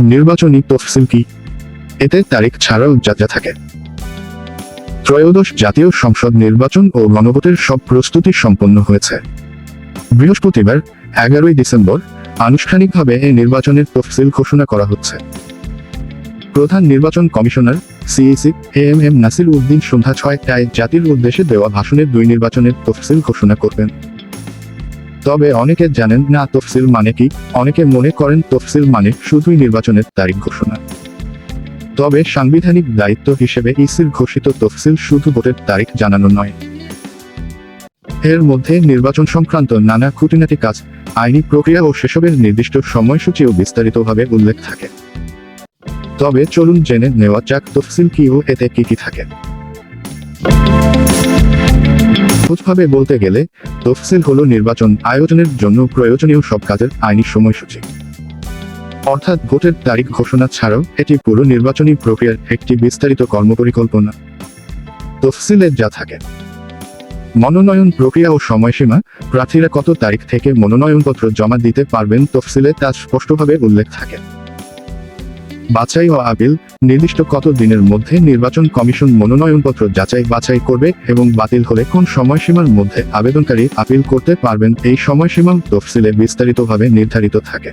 নির্বাচনী তফসিল কি? এতে তারিখ ছাড়াও যা থাকে। ত্রয়োদশ জাতীয় সংসদ নির্বাচন ও গণভোটের সব প্রস্তুতি সম্পন্ন হয়েছে। বৃহস্পতিবার, এগারোই ডিসেম্বর, আনুষ্ঠানিকভাবে এই নির্বাচনের তফসিল ঘোষণা করা হচ্ছে। প্রধান নির্বাচন commissioner, CEC A M M Nasir Uddin সন্ধ্যা ছয়টায় জাতির উদ্দেশ্যে দেওয়া ভাষণের দুই নির্বাচনের তফসিল ঘোষণা করবেন। তবে অনেকে জানেন না তফসিল মানে কি, অনেকে মনে করেন তফসিল মানে শুধুই নির্বাচনের তারিখ ঘোষণা। তবে সাংবিধানিক দায়িত্ব হিসেবে ইসির ঘোষিত তফসিল শুধু ভোটের তারিখ জানানো নয়। এর মধ্যে নির্বাচন সংক্রান্ত নানা খুঁটিনাটি কাজ, আইনি প্রক্রিয়া ও সেসবের নির্দিষ্ট সময়সূচিও বিস্তারিতভাবে উল্লেখ থাকে। তবে চলুন জেনে নেওয়া যাক তফসিল কি ও এতে কি কি থাকে। সহজভাবে বলতে গেলে, তফসিল হলো নির্বাচন আয়োজনের জন্য প্রয়োজনীয় সব কাজের আইনি সময়সূচি। অর্থাৎ ভোটের তারিখ ঘোষণা ছাড়াও এটি পুরো নির্বাচনী প্রক্রিয়ার একটি বিস্তারিত কর্মপরিকল্পনা। তফসিলে যা থাকে। মনোনয়ন প্রক্রিয়া ও সময়সীমা, প্রার্থীরা কত তারিখ থেকে মনোনয়নপত্র জমা দিতে পারবেন তফসিলে তা স্পষ্টভাবে উল্লেখ থাকে। বাছাই ও আপিল, নির্দিষ্ট কত দিনের মধ্যে নির্বাচন কমিশন মনোনয়নপত্র যাচাই বাছাই করবে এবং বাতিল হলে কোন সময়সীমার মধ্যে আবেদনকারী আপিল করতে পারবেন, এই সময়সীমা তফসিলে বিস্তারিতভাবে নির্ধারিত থাকে।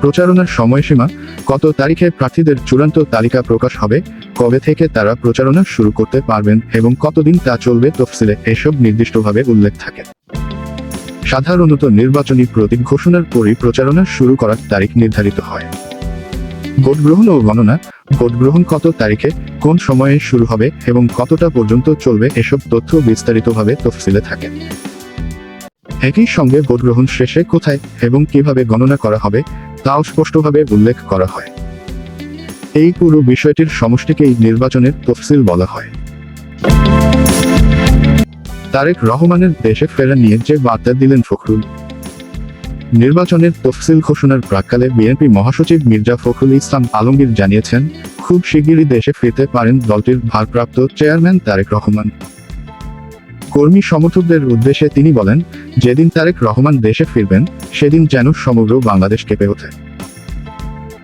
প্রচারণার সময়সীমা, কত তারিখে প্রার্থীদের চূড়ান্ত তালিকা প্রকাশ হবে, কবে থেকে তারা প্রচারণা শুরু করতে পারবেন এবং কতদিন তা চলবে তফসিলে এসব নির্দিষ্টভাবে উল্লেখ থাকে। সাধারণত নির্বাচনী প্রতীক ঘোষণার পরই প্রচারণা শুরু করার তারিখ নির্ধারিত হয়। ভোট গ্রহণ ও গণনা, ভোট গ্রহণ কত তারিখে, কোন সময়ে শুরু হবে এবং কতটা পর্যন্ত চলবে এসব তথ্য বিস্তারিতভাবে তফসিলে থাকে। একই সঙ্গে ভোট গ্রহণ শেষে কোথায় এবং কীভাবে গণনা করা হবে, তাও স্পষ্টভাবে উল্লেখ করা হয়। এই পুরো বিষয়টির সমষ্টিকেই নির্বাচনের তফসিল বলা হয়। তারেক রহমানের দেশে ফেরা নিয়ে যে বার্তা দিলেন ফখরুল। নির্বাচনের তফসিল ঘোষণার প্রাককালে বিএনপি মহাসচিব মির্জা ফখরুল ইসলাম আলমগীর জানিয়েছেন, খুব শিগগিরই দেশে ফিরতে পারেন দলটির ভারপ্রাপ্ত চেয়ারম্যান তারেক রহমান। কর্মী সমর্থকদের উদ্দেশ্যে তিনি বলেন, যেদিন তারেক রহমান দেশে ফিরবেন, সেদিন যেন সমগ্র বাংলাদেশ কেঁপে ওঠে।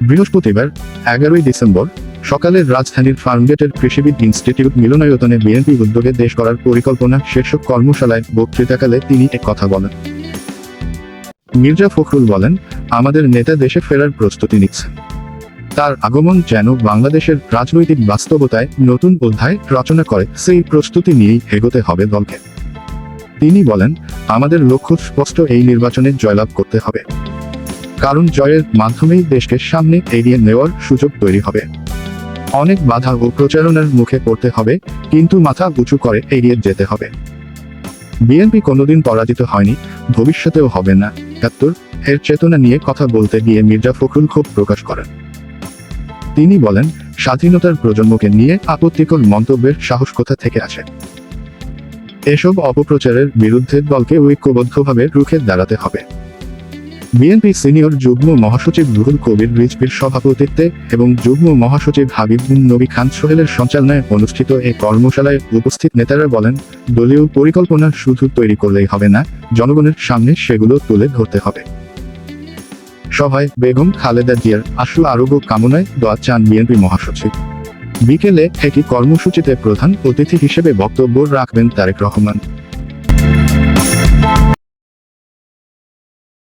বৃহস্পতিবার, এগারোই ডিসেম্বর সকালে রাজধানীর ফার্মগেটের কৃষিবিদ ইনস্টিটিউট মিলনায়তনে বিএনপি উদ্যোগে দেশ করার পরিকল্পনা শীর্ষক কর্মশালায় বক্তৃতাকালে তিনি এক কথা বলেন। মির্জা ফখরুল বলেন, আমাদের নেতা দেশে ফেরার প্রস্তুতি নিচ্ছেন। তার আগমন যেন বাংলাদেশের রাজনৈতিক বাস্তবতায় নতুন অধ্যায় রচনা করে, সেই প্রস্তুতি নিয়েই এগোতে হবে দলকে। তিনি বলেন, আমাদের লক্ষ্য স্পষ্ট এই নির্বাচনে জয়লাভ করতে হবে। কারণ জয়ের মাধ্যমেই দেশকে সামনে এগিয়ে নেওয়ার সুযোগ তৈরি হবে। অনেক বাধা ও প্রচারণার মুখে পড়তে হবে, কিন্তু মাথা উঁচু করে এগিয়ে যেতে হবে। বিএনপি কোনোদিন পরাজিত হয়নি, ভবিষ্যতেও হবে না, একাত্তর, এর চেতনা নিয়ে কথা বলতে গিয়ে মির্জা ফখরুল ক্ষোভ প্রকাশ করেন। তিনি বলেন, স্বাধীনতার প্রজন্মকে নিয়ে আপত্তিকর মন্তব্যের সাহস কোথা থেকে আসে? এসব অপপ্রচারের বিরুদ্ধে দলকে ঐক্যবদ্ধভাবে রুখে দাঁড়াতে হবে। বিএনপি সিনিয়র যুগ্ম মহাসচিব রুহুল কবির রিজভির সভাপতিত্বে এবং যুগ্ম মহাসচিব হাবিবুন নবী খান সোহেলের সঞ্চালনায় অনুষ্ঠিত এই কর্মশালায় উপস্থিত নেতারা বলেন, দলীয় পরিকল্পনা শুধু তৈরি করলেই হবে না, জনগণের সামনে সেগুলো তুলে ধরতে হবে। সভায় বেগম খালেদা জিয়ার আশু আরোগ্য কামনায় দোয়া চান বিএনপি মহাসচিব। বিকেলে একটি কর্মসূচিতে প্রধান অতিথি হিসেবে বক্তব্য রাখবেন তারেক রহমান।